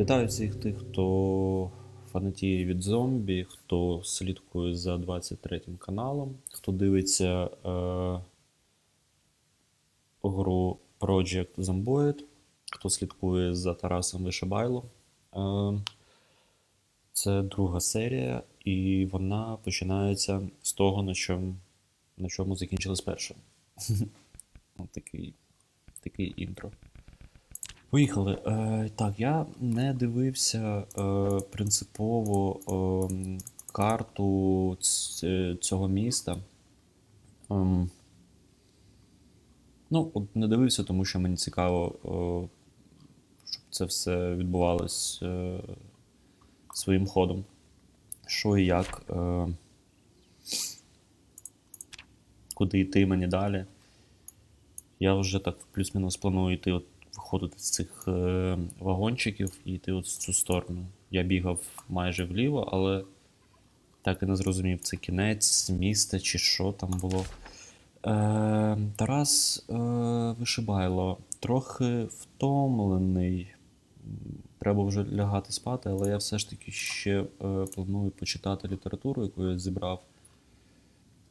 Вітаю всіх тих, хто фанатіє від зомбі, хто слідкує за 23 каналом, хто дивиться е, гру Project Zomboid, хто слідкує за Тарасом Вишибайло. Е, це друга серія, і вона починається з того, на чому, на чому закінчилась перша. Такий, інтро. Поїхали. Е, так, я не дивився е, принципово е, карту цього міста. Ем, ну, от не дивився, тому що мені цікаво, е, щоб це все відбувалось е, своїм ходом. Що і як, е, куди йти мені далі. Я вже так плюс-мінус планую йти, от, виходити з цих е, вагончиків і йти от в цю сторону. Я бігав майже вліво, але так і не зрозумів, це кінець міста чи що там було. Е, Тарас е, Вишибайло трохи втомлений. Треба вже лягати спати, але я все ж таки ще е, планую почитати літературу, яку я зібрав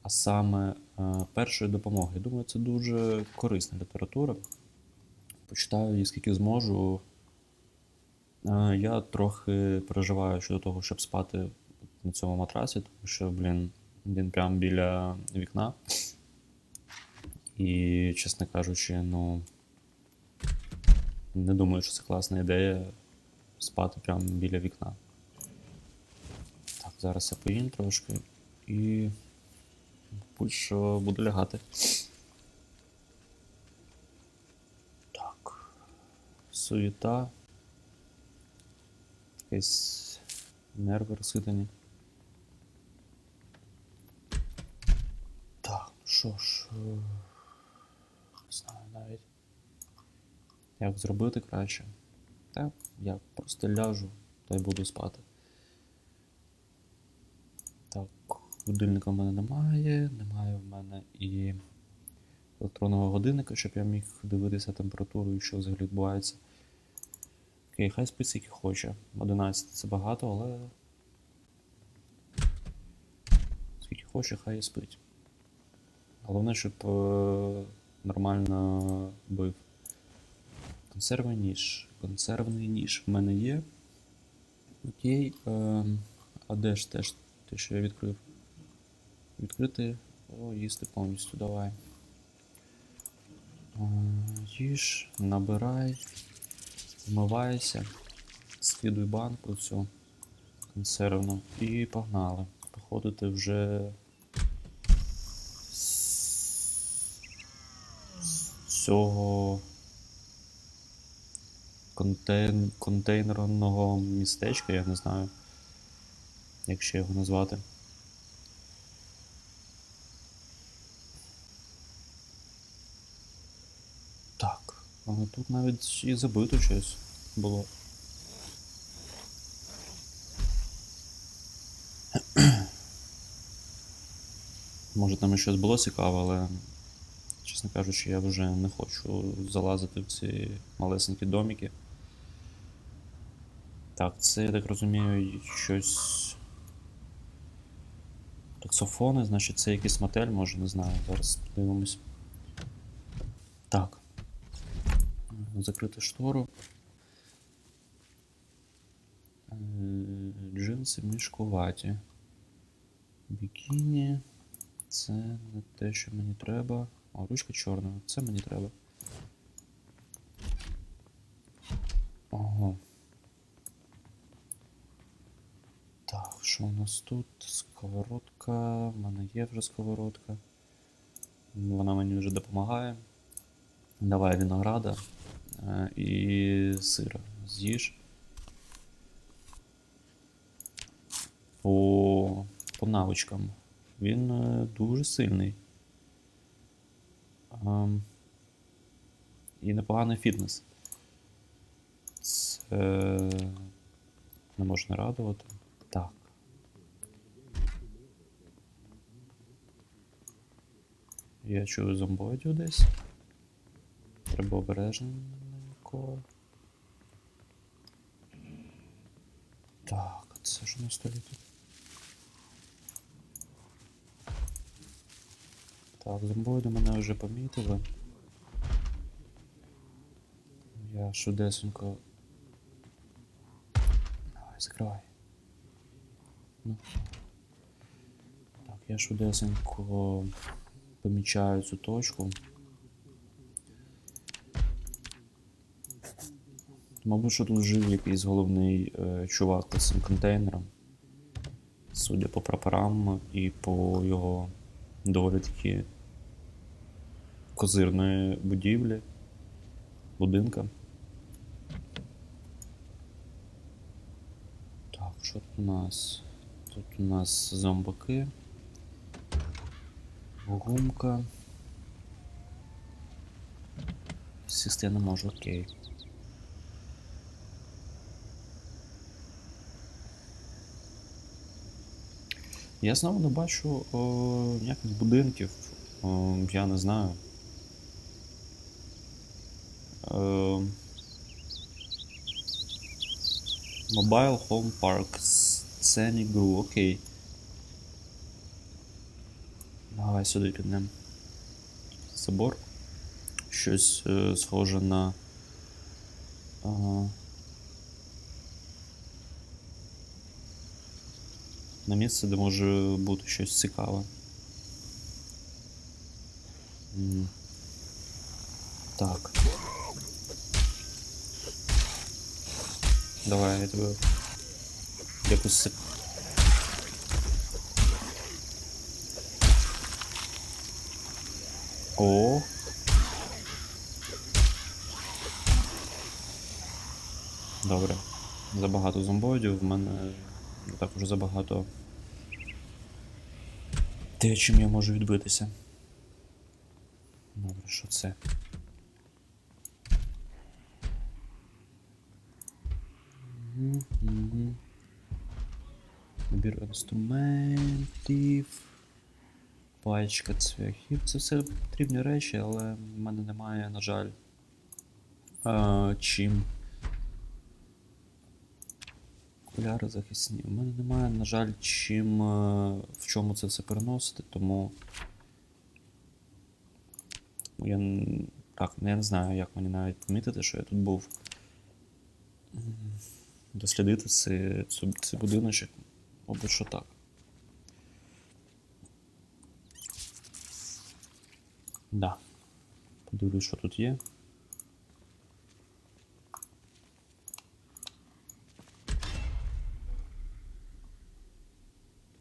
а саме е, першої допомоги. Думаю, це дуже корисна література. Почитаю її скільки зможу. Е, Я трохи переживаю щодо того, щоб спати на цьому матрасі, тому що, блін, він прямо біля вікна. І, чесно кажучи, ну. Не думаю, що це класна ідея спати прямо біля вікна. Так, зараз я поїм трошки і будь що буду лягати. Так. Суєта. Якесь нерви розхитані. Так, що ж. Не знаю навіть. Як зробити краще. Та я просто ляжу та й буду спати. Так, будильника в мене немає, немає в мене і електронного годинника, щоб я міг дивитися температуру і що взагалі відбувається. Окей, хай спить скільки хоче. 11 це багато, але. Скільки хоче, хай і спить. Головне, щоб е, нормально бив. Консервний ніж. Консервний ніж в мене є. Окей. Е, а де ж теж те, що я відкрив? Відкрити. О, їсти повністю, давай. Е, їж, набирай, вмивайся, скидуй банку цю консервну і погнали. Походити вже з цього контейн... контейнерного містечка, я не знаю, як ще його назвати. Але тут навіть і забито щось було. Може там і щось було цікаве, але, чесно кажучи, я вже не хочу залазити в ці малесенькі домики. Так, це, я так розумію, щось. Таксофони, значить, це якийсь мотель, може, не знаю. Зараз подивимось. Так. Закрити штору. Е, Джинси мішкуваті. Бікіні. Це не те, що мені треба. О, ручка чорна. Це мені треба. Ого. Так, що у нас тут? Сковородка. У мене є вже сковородка. Вона мені вже допомагає. Давай винограда і сира. З'їж. По, по навичкам. Він е, дуже сильний. Ем, і непоганий фітнес. Це не можна радувати. Так. Я чую зомбоїдів десь. Треба обережненько. Так, це ж на столі тут. Так, зомбоїди мене вже помітили. Я швидесенько. Давай, закривай. Ну. Так, я швидесенько помічаю цю точку. Мабуть, що тут жив якийсь головний е, чувак з цим контейнером. Судя по прапорам і по його доволі таки козирної будівлі, будинка. Так, що тут у нас? Тут у нас зомбаки. Гумка. Сісти я не можу, окей. Я знову не бачу о, ніяких будинків. О, я не знаю. Е, Mobile Home Park. Grove, окей. Давай сюди піднемо. Забор. Щось е, схоже на. Е, на місце, де може бути щось цікаве. Так. Давай я тебе якось. О. Добре. Забагато зомбоїдів, в мене також забагато. Те, чим я можу відбитися. Добре, що це? Набір інструментів. Пачка цвяхів. Це все потрібні речі, але в мене немає, на жаль. А, чим. Окуляри захисні. У мене немає, на жаль, чим е, в чому це все переносити, тому. Я, так, я не знаю, як мені навіть помітити, що я тут був. Дослідити цей будиночок. Мабуть, що так. Да. Подивлюсь, що тут є.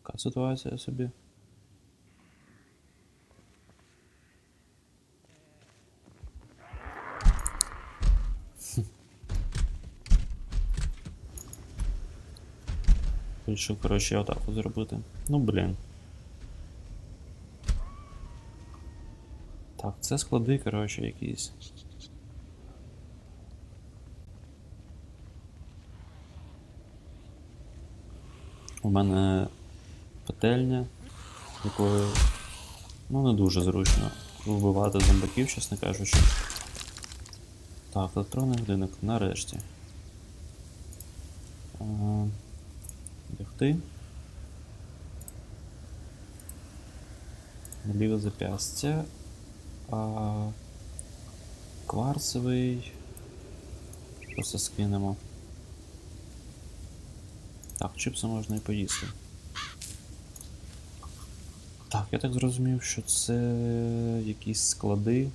Така ситуація собі. Вирішив, коротше, я отак от зробити. Ну, блін. Так, це склади, коротше, якісь. У мене петельня, якою ну не дуже зручно вбивати зомбаків, чесно кажучи. Так, електронний годинник, нарешті. Лягти. На ліве запястя. А, кварцевий. Просто скинемо. Так, чипси можна і поїсти. Так, я так зрозумів, що це якісь склади.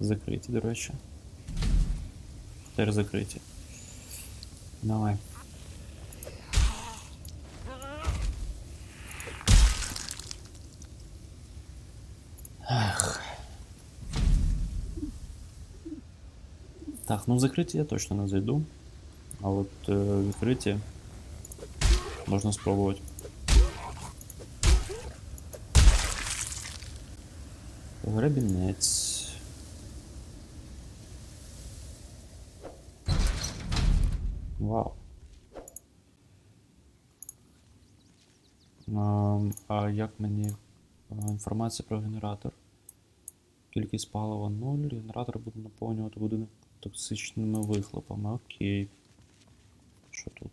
Закриті, до речі. Тепер закриті. Давай. Так, ну в закриті я точно не зайду. А от е, відкриті можна спробувати. Гребінець. Вау. А, а як мені інформація про генератор? Кількість палива 0, генератор буде наповнювати будинок токсичними вихлопами. Окей. Що тут?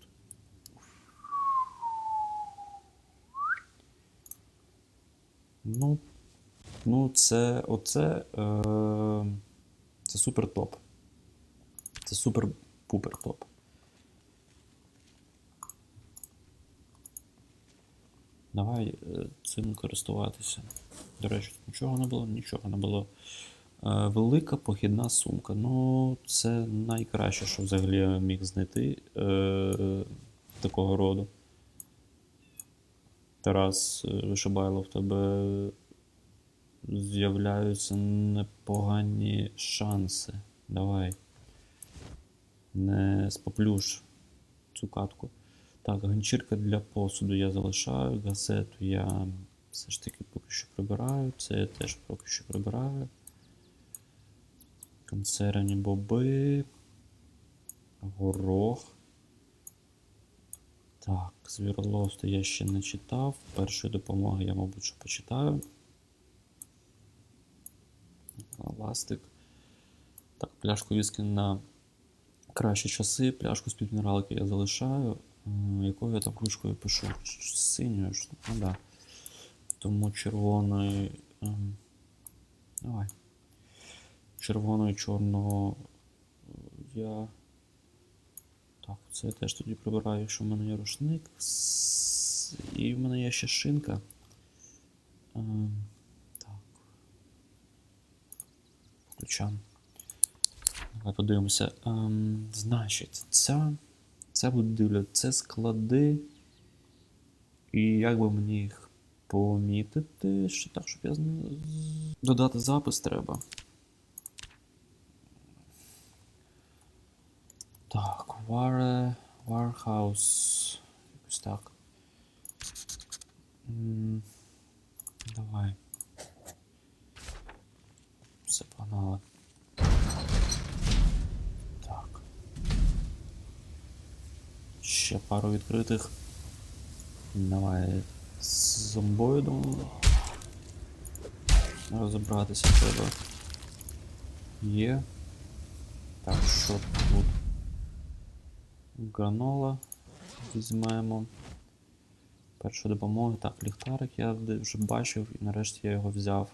Ну, ну це оце. Е, це супер топ. Це супер-пупер топ. Давай е, цим користуватися. До речі, нічого не було, нічого не було. Е, Велика похідна сумка. Ну, це найкраще, що взагалі я міг знайти е, такого роду. Тарас е, Вишибайло, в тебе з'являються непогані шанси. Давай. Не споплюш цю катку. Так, ганчірка для посуду я залишаю, газету я все ж таки поки що прибираю, це я теж поки що прибираю. Консервні боби. Горох. Так, звіроловство я ще не читав. Першої допомоги я, мабуть, що почитаю. Ластик. Так, пляшку віскі на кращі часи. Пляшку з-під мінералки я залишаю. Якою я там ручкою пишу? Синьою? ж? Ну да. Тому червоною. ем, Давай. Червоною, чорного е, я. Так, це я теж тоді прибираю, якщо в мене є рушник. І в мене є ще шинка. Ем, Так. Включаємо. Давай подивимося. Ем, значить, ця, це будівля, це склади. І як би мені їх помітити, ще так, щоб я додати запис треба. Так, Ware, Warehouse. Якось так. Давай. Все погнали. Так. Ще пару відкритих. Давай з зомбоїдом розібратися треба. Є. Так, що тут? Гранола візьмемо. Перша допомога. Так, ліхтарик я вже бачив і нарешті я його взяв.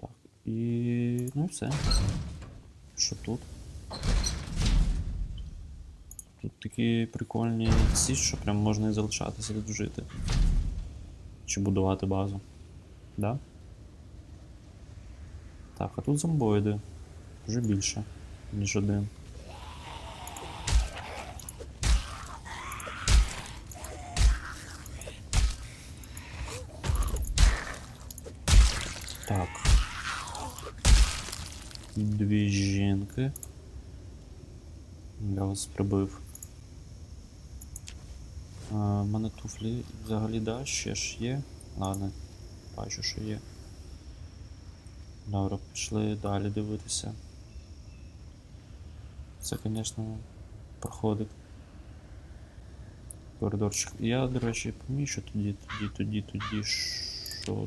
Так, і. ну і все. Що тут? Тут такі прикольні ці, що прям можна і залишатися тут жити. Чи будувати базу. Да? Так, а тут зомбоїди. Вже більше, ніж один. Жінки. Я вас прибив. В мене туфлі взагалі да, ще ж є. Ладно, бачу, що є. Добре, пішли далі дивитися. Це, звісно, проходить. Коридорчик. Я, до речі, помічу тоді, тоді, тоді, тоді, що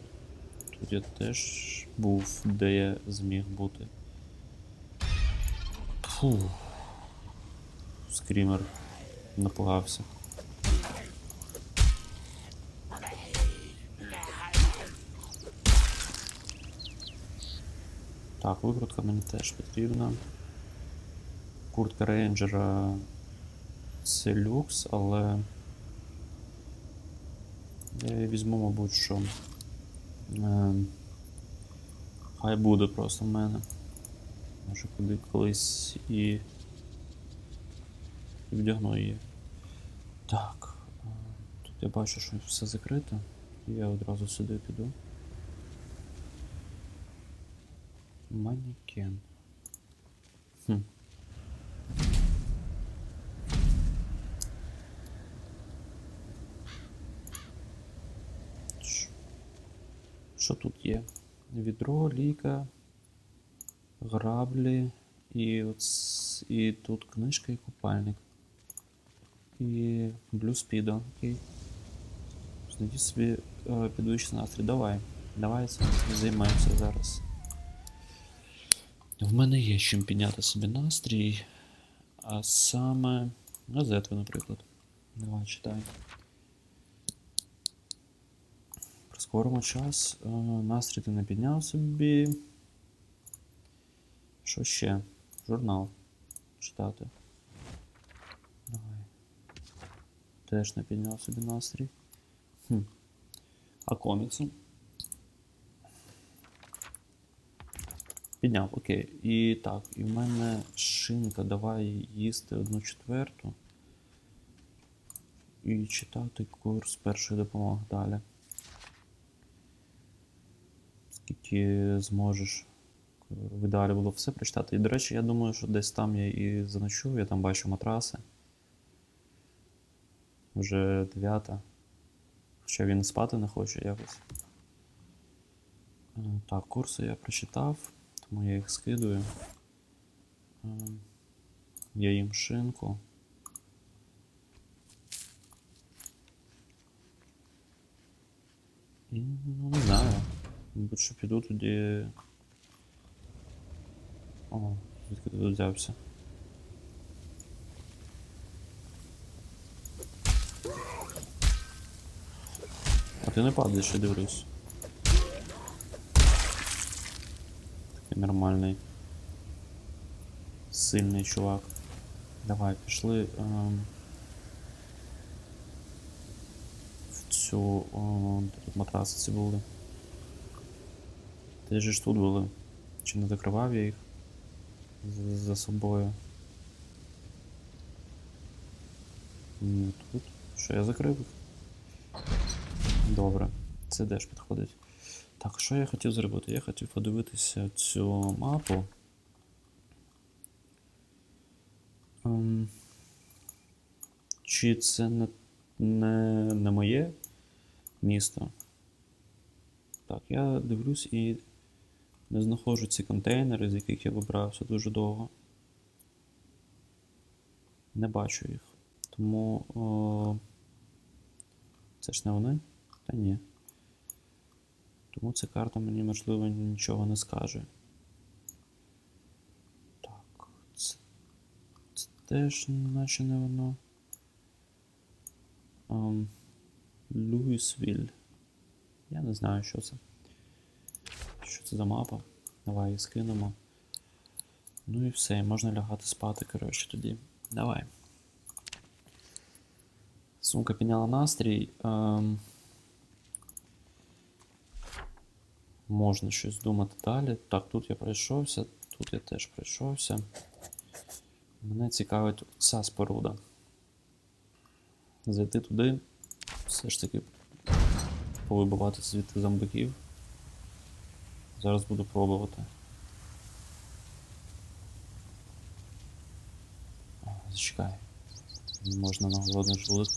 тут я теж був, де я зміг бути. Фу. Скрімер напугався. Так, викрутка мені теж потрібна. Куртка рейнджера це люкс, але я її візьму, мабуть, що е, хай буде просто в мене. Може куди колись і, і вдягну її. Так, е, тут я бачу, що все закрито. Я одразу сюди піду. Манікен. Хм. Що тут є? Відро, ліка, граблі і, оц... і тут книжка і купальник. І блюспідо, окей. Знайди собі е, підвищений настрій. Давай. Давай цим займаємося зараз. В мене є чим підняти собі настрій. А саме. Газету, наприклад. Давай читай. Прискоримо час. Е, настрій ти не підняв собі. Що ще? Журнал. Читати. Давай. Теж не підняв собі настрій. Хм. А комікси? Підняв, окей. І так, і в мене шинка, давай їсти одну четверту. І читати курс першої допомоги далі. Скільки зможеш. В ідеалі було все прочитати. І, до речі, я думаю, що десь там я і заночую, я там бачу матраси. Вже дев'ята. Хоча він спати не хоче якось. Е, Так, курси я прочитав, тому я їх скидую. Е, Я їм шинку. І, ну, не знаю. Мабуть, що піду тоді. О, звідки ти тут взявся? А ти не падаєш, я дивлюсь. Такий нормальний. Сильний чувак. Давай, пішли. Ем... В цю. О, тут матраси ці були. Ти ж тут були. Чи не закривав я їх за собою? Ні, тут. Що я закрив? Добре, це теж підходить. Так, що я хотів зробити? Я хотів подивитися цю мапу. Ем, Чи це не, не, не моє місто? Так, я дивлюсь і не знаходжу ці контейнери, з яких я вибрався дуже довго. Не бачу їх. Тому. О, це ж не вони? Та ні. Тому ця карта мені, можливо, нічого не скаже. Так, це, це теж наче не воно. Луїсвіль. Я не знаю, що це. Це за мапа? Давай її скинемо. Ну і все, можна лягати спати, коротше, тоді. Давай. Сумка підняла настрій. Ем... Можна щось думати далі. Так, тут я пройшовся, тут я теж пройшовся. Мене цікавить ця споруда. Зайти туди, все ж таки повибивати звідти зомбаків. Зараз буду пробувати. Зачекай. Не можна на голодний желудок.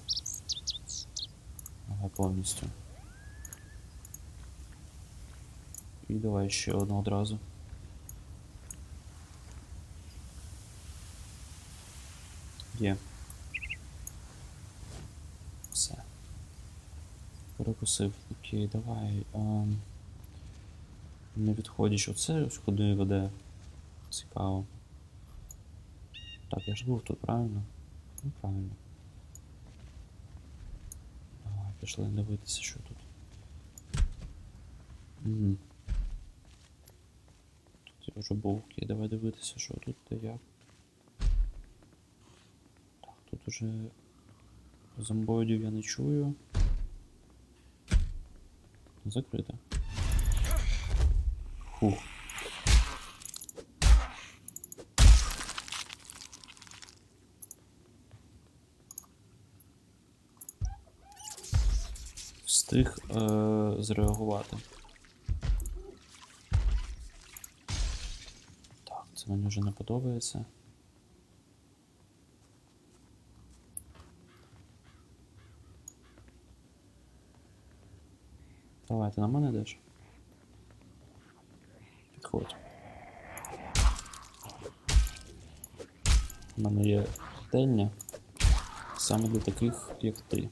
Ага, повністю. І давай ще одну одразу. Є. Все. Перекусив. Окей, давай. Ем... Не відходиш оце, ось куди веде. Цікаво. Так, я ж був тут, правильно? Ну, правильно. Давай, пішли дивитися, що тут. Угу. Тут я вже був, окей, давай дивитися, що тут та як. Так, тут уже зомбоїдів я не чую. Закрито. Фух. Встиг е- зреагувати. Так, це мені вже не подобається. Давай, ти на мене йдеш? підходь. У мене є тельня саме для таких, як ти.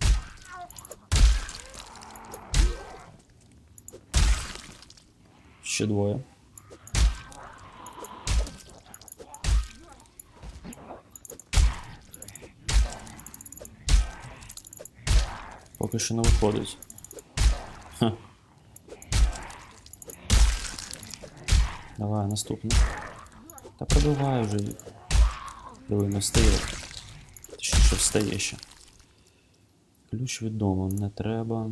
Ще двоє. Поки що не виходить. Давай, наступний. Та пробивай вже. Диви, не встає. Точніше, встає ще. Ключ від дому. Не треба.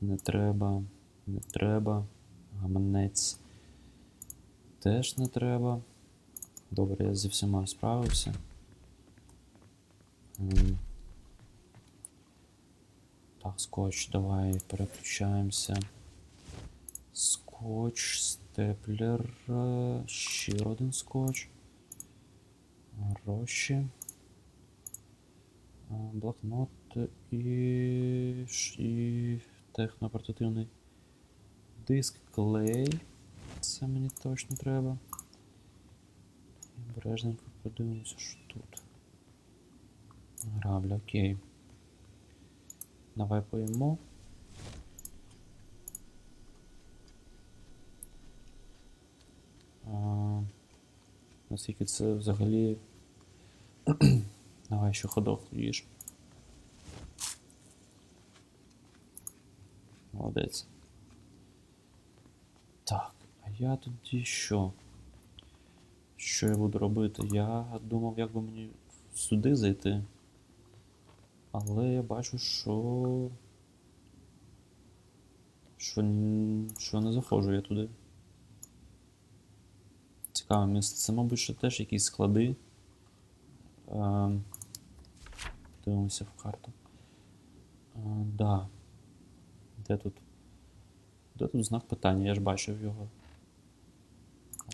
Не треба. Не треба. Гаманець. Теж не треба. Добре, я зі всіма справився. Так, скотч, давай переключаємося. Скотч, степлер, е, ще один скотч. Гроші. Е, Блокнот і, і технопортативний диск клей. Це мені точно треба. Обережненько подивимося, що тут. Грабля, окей. Давай поїмо. Наскільки це взагалі. Давай ще ходок їж. Молодець. Так, а я тоді що? Що я буду робити? Я думав, як би мені сюди зайти. Але я бачу, що. Що, що не заходжу я туди. Цікаве місце. Це, мабуть, ще теж якісь склади. Ем, Дивимося в карту. Е, да. Де тут? Де тут знак питання? Я ж бачив його.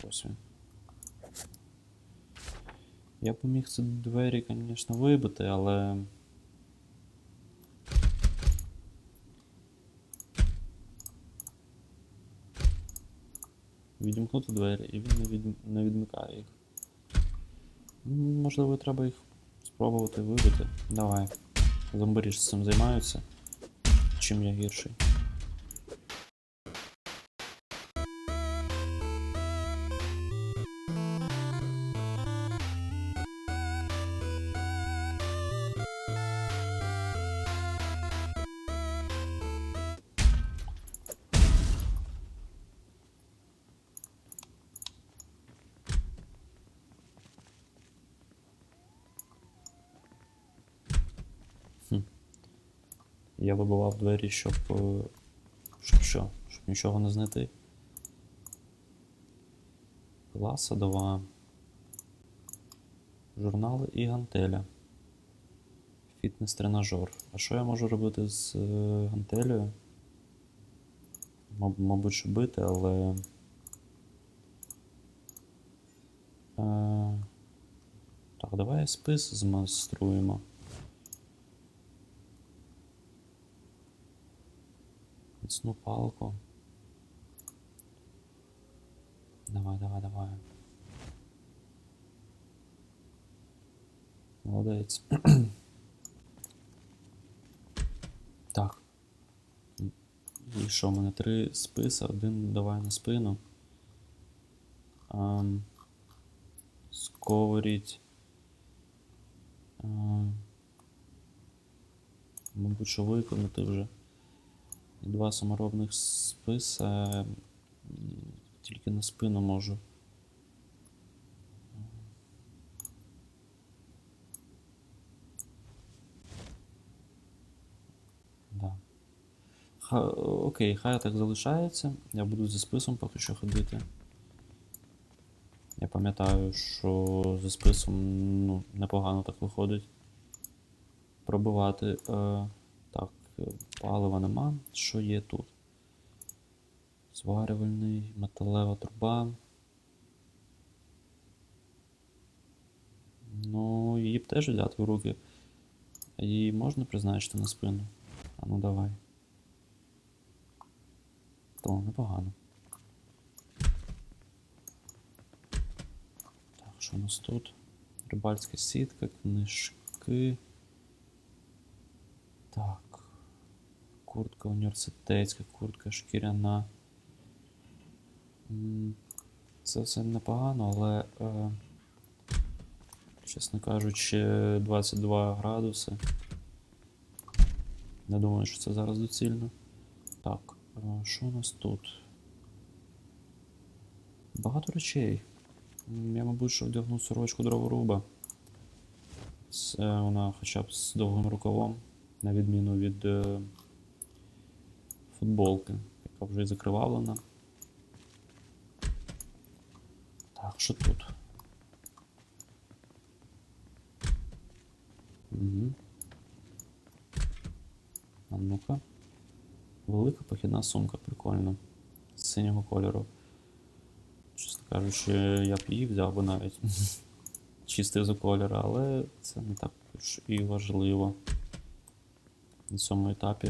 Ось він. Я б міг ці двері, звісно, вибити, але. Відімкнути двері, і він не, від... не відмикає їх. Можливо, треба їх спробувати вибити. Давай. Зомбарі ж цим займаються. Чим я гірший. Двері, щоб. е, Щоб що? Щоб нічого не знайти. Пила садова. Журнали і гантеля. Фітнес-тренажер. А що я можу робити з е, гантелею? Маб- Мабуть, що бити, але. Е... Так, давай спис змайструємо. Міцну палку. Давай, давай, давай. Молодець. так. І що, в мене три списи, один давай на спину. Ам, сковоріть. Ам, мабуть, що виконати вже. Два саморобних списа. Тільки на спину можу. Да. Ха, окей, хай так залишається. Я буду зі списом поки що ходити. Я пам'ятаю, що зі списом ну, непогано так виходить. Пробивати. Е, е, палива нема. Що є тут? Зварювальний, металева труба. Ну, її б теж взяти в руки. Її можна призначити на спину? А ну давай. То, непогано. Так, що у нас тут? Рибальська сітка, книжки. Так. Куртка університетська, куртка шкіряна. Це все непогано, але, е, чесно кажучи, 22 градуси. Не думаю, що це зараз доцільно. Так, е, що у нас тут? Багато речей. Я, мабуть, що вдягну сорочку дроворуба. Це вона хоча б з довгим рукавом, на відміну від е, футболки, яка вже і закривавлена. Так, що тут? Угу. А ну-ка. Велика похідна сумка, прикольно. З синього кольору. Чесно кажучи, я б її взяв би навіть. Чистий за кольор, але це не так і важливо. На цьому етапі.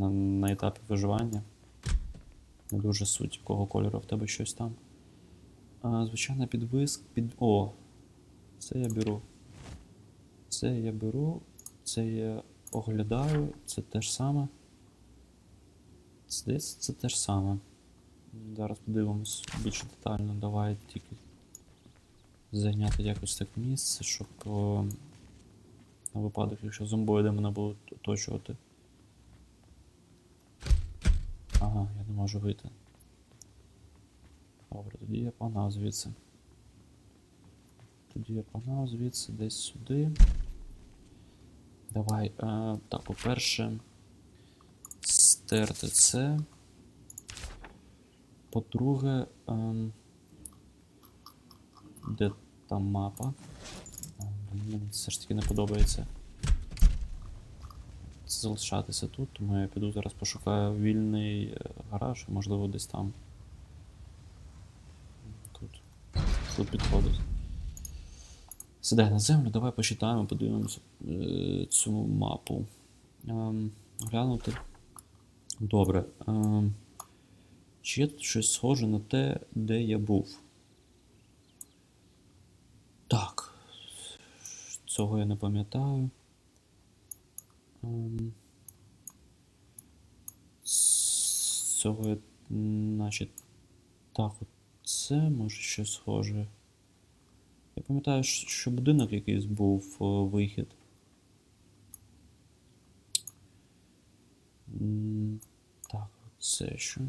На, на етапі виживання. Не дуже суть, якого кольору в тебе щось там. А, звичайно, підвиск. Під... О! Це я беру. Це я беру. Це я оглядаю. Це те ж саме. Здається, це те ж саме. Зараз подивимось більш детально. Давай тільки зайняти якось так місце, щоб на випадок, якщо зомбоїди мене будуть оточувати. Ага, я не можу вийти. Добре, тоді я погнав звідси. Тоді я погнав звідси десь сюди. Давай. Е, так, по-перше, стерти це. По-друге, ем, де там мапа? А, блін, Мені все ж таки не подобається залишатися тут, тому я піду зараз пошукаю вільний е, гараж, можливо, десь там. Тут. Тут підходить. Сідай на землю, давай почитаємо, подивимося е, цю мапу. Ем, глянути. Добре. Ем, чи є тут щось схоже на те, де я був? Так. Цього я не пам'ятаю. Ем, з Цього значить, так, це може щось схоже. Я пам'ятаю, що будинок якийсь був вихід. Так, це що?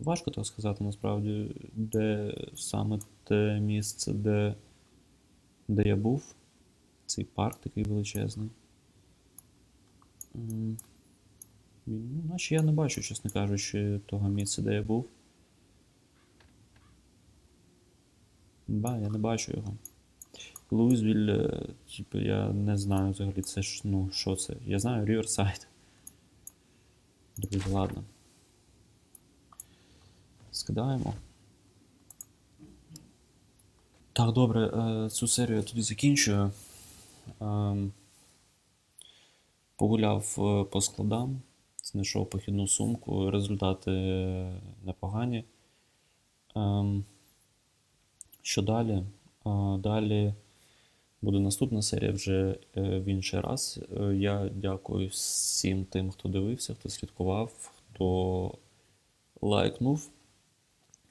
Важко так сказати насправді, де саме те місце, де, де я був. Цей парк такий величезний. Ну, наче я не бачу, чесно кажучи, того місця, де я був. Ба, я не бачу його. Луїзвіль, типу, я не знаю взагалі, це ж, ну, що це? Я знаю Ріверсайд. Друзі, ладно. Скидаємо. Так, добре, е, цю серію я тоді закінчую. Ем, Погуляв е, по складам, знайшов похідну сумку, результати непогані. Ем, Що далі? Е, Далі буде наступна серія вже е, в інший раз. Я дякую всім тим, хто дивився, хто слідкував, хто лайкнув,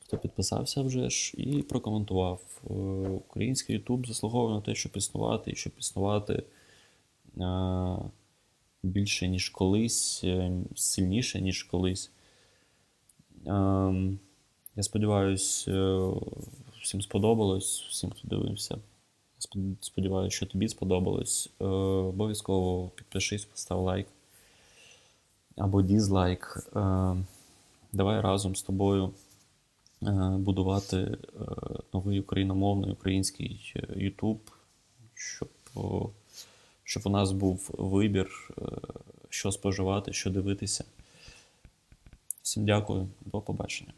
хто підписався вже ж і прокоментував. Е, Український YouTube заслуговує на те, щоб існувати, і щоб існувати е, більше, ніж колись, е, сильніше, ніж колись. Ем, Я сподіваюся, всім сподобалось, всім, хто дивився. Сподіваюся, що тобі сподобалось. Обов'язково підпишись, постав лайк або дізлайк. Е, Давай разом з тобою будувати е, новий україномовний український Ютуб, YouTube, щоб, щоб у нас був вибір, е, що споживати, що дивитися. Всім дякую, до побачення.